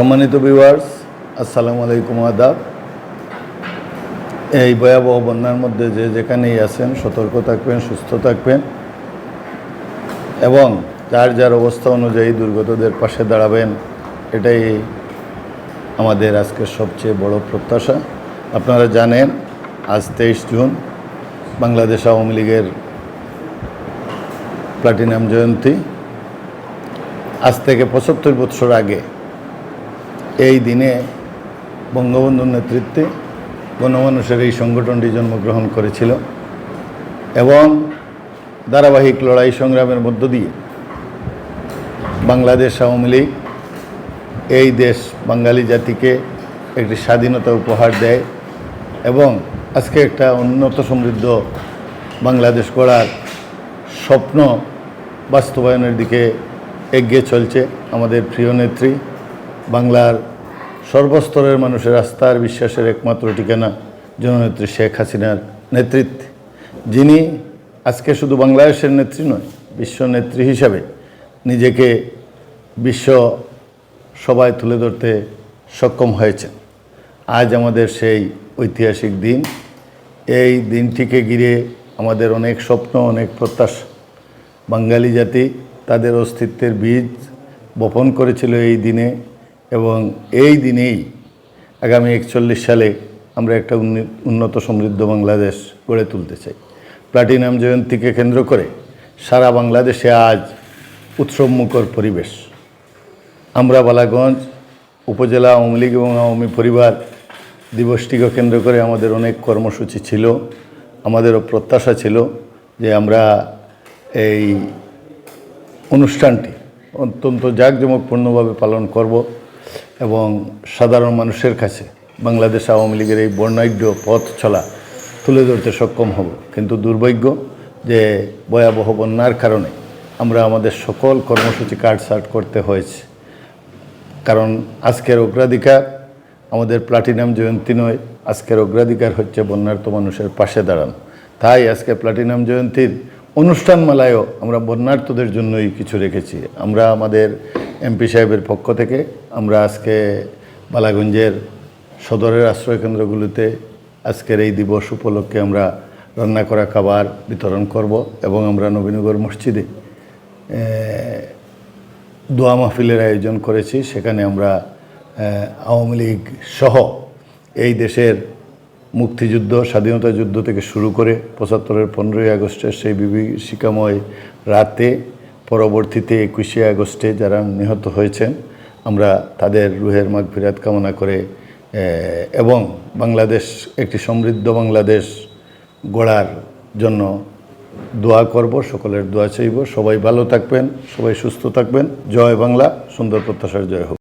সম্মানিত ভিউয়ার্স আসসালামু আলাইকুম আদাব। এই ভয়াবহ বন্যার মধ্যে যে যেখানেই আছেন, সতর্ক থাকবেন, সুস্থ থাকবেন এবং যার যার অবস্থা অনুযায়ী দুর্গতদের পাশে দাঁড়াবেন, এটাই আমাদের আজকের সবচেয়ে বড় প্রত্যাশা। আপনারা জানেন, আজ তেইশ জুন, বাংলাদেশ আওয়ামী লীগের প্লাটিনাম জয়ন্তী। আজ থেকে পঁচাত্তর বছর আগে এই দিনে বঙ্গবন্ধুর নেতৃত্বে গণমানুষের এই সংগঠনটি জন্মগ্রহণ করেছিল এবং ধারাবাহিক লড়াই সংগ্রামের মধ্য দিয়ে বাংলাদেশ আওয়ামী লীগ, এই দেশ বাঙালি জাতিকে একটি স্বাধীনতা উপহার দেয় এবং আজকে একটা উন্নত সমৃদ্ধ বাংলাদেশ গড়ার স্বপ্ন বাস্তবায়নের দিকে এগিয়ে চলছে আমাদের প্রিয় নেত্রী বাংলার সর্বস্তরের মানুষের আস্থার বিশ্বাসের একমাত্র ঠিকানা জননেত্রী শেখ হাসিনার নেতৃত্বে। যিনি আজকে শুধু বাংলাদেশের নেত্রী নয়, বিশ্ব নেত্রী হিসাবে নিজেকে বিশ্ব সবাই তুলে ধরতে সক্ষম হয়েছেন। আজ আমাদের সেই ঐতিহাসিক দিন। এই দিনটিকে ঘিরে আমাদের অনেক স্বপ্ন, অনেক প্রত্যাশা। বাঙালি জাতি তাদের অস্তিত্বের বীজ বপন করেছিল এই দিনে। এবং এই দিনেই আগামী একচল্লিশ সালে আমরা একটা উন্নত সমৃদ্ধ বাংলাদেশ গড়ে তুলতে চাই। প্লাটিনাম জয়ন্তীকে কেন্দ্র করে সারা বাংলাদেশে আজ উৎসবমুখর পরিবেশ। আমরা বালাগঞ্জ উপজেলা আওয়ামী লীগ এবং আওয়ামী পরিবার দিবসটিকে কেন্দ্র করে আমাদের অনেক কর্মসূচি ছিল, আমাদেরও প্রত্যাশা ছিল যে আমরা এই অনুষ্ঠানটি অত্যন্ত জাঁকজমকপূর্ণভাবে পালন করব। এবং সাধারণ মানুষের কাছে বাংলাদেশ আওয়ামী লীগের এই বর্ণাঢ্য পথ চলা তুলে ধরতে সক্ষম হব। কিন্তু দুর্ভাগ্য যে ভয়াবহ বন্যার কারণে আমরা আমাদের সকল কর্মসূচি কাটসাট করতে হয়েছে। কারণ আজকের অগ্রাধিকার আমাদের প্লাটিনাম জয়ন্তী নয়, আজকের অগ্রাধিকার হচ্ছে বন্যার্ত মানুষের পাশে দাঁড়ানো। তাই আজকে প্লাটিনাম জয়ন্তীর অনুষ্ঠানমালায়ও আমরা বন্যার্তদের জন্যই কিছু রেখেছি। আমরা আমাদের এমপি সাহেবের পক্ষ থেকে আমরা আজকে বালাগঞ্জের সদরের আশ্রয়কেন্দ্রগুলিতে আজকের এই দিবস উপলক্ষে আমরা রান্না করা খাবার বিতরণ করব এবং আমরা নবীনগর মসজিদে দোয়া মাহফিলের আয়োজন করেছি। সেখানে আমরা আওয়ামী লীগ সহ এই দেশের মুক্তিযুদ্ধ, স্বাধীনতা যুদ্ধ থেকে শুরু করে পঁচাত্তরের পনেরোই আগস্টের সেই বিভীষিকাময় রাতে পরবর্তীতে একুশে আগস্টে যারা নিহত হয়েছেন, আমরা তাদের রুহের মাগ ফিরাত কামনা করে এবং বাংলাদেশ, একটি সমৃদ্ধ বাংলাদেশ গড়ার জন্য দোয়া করব, সকলের দোয়া চাইব। সবাই ভালো থাকবেন, সবাই সুস্থ থাকবেন। জয় বাংলা, সুন্দর প্রত্যাশার জয় হোক।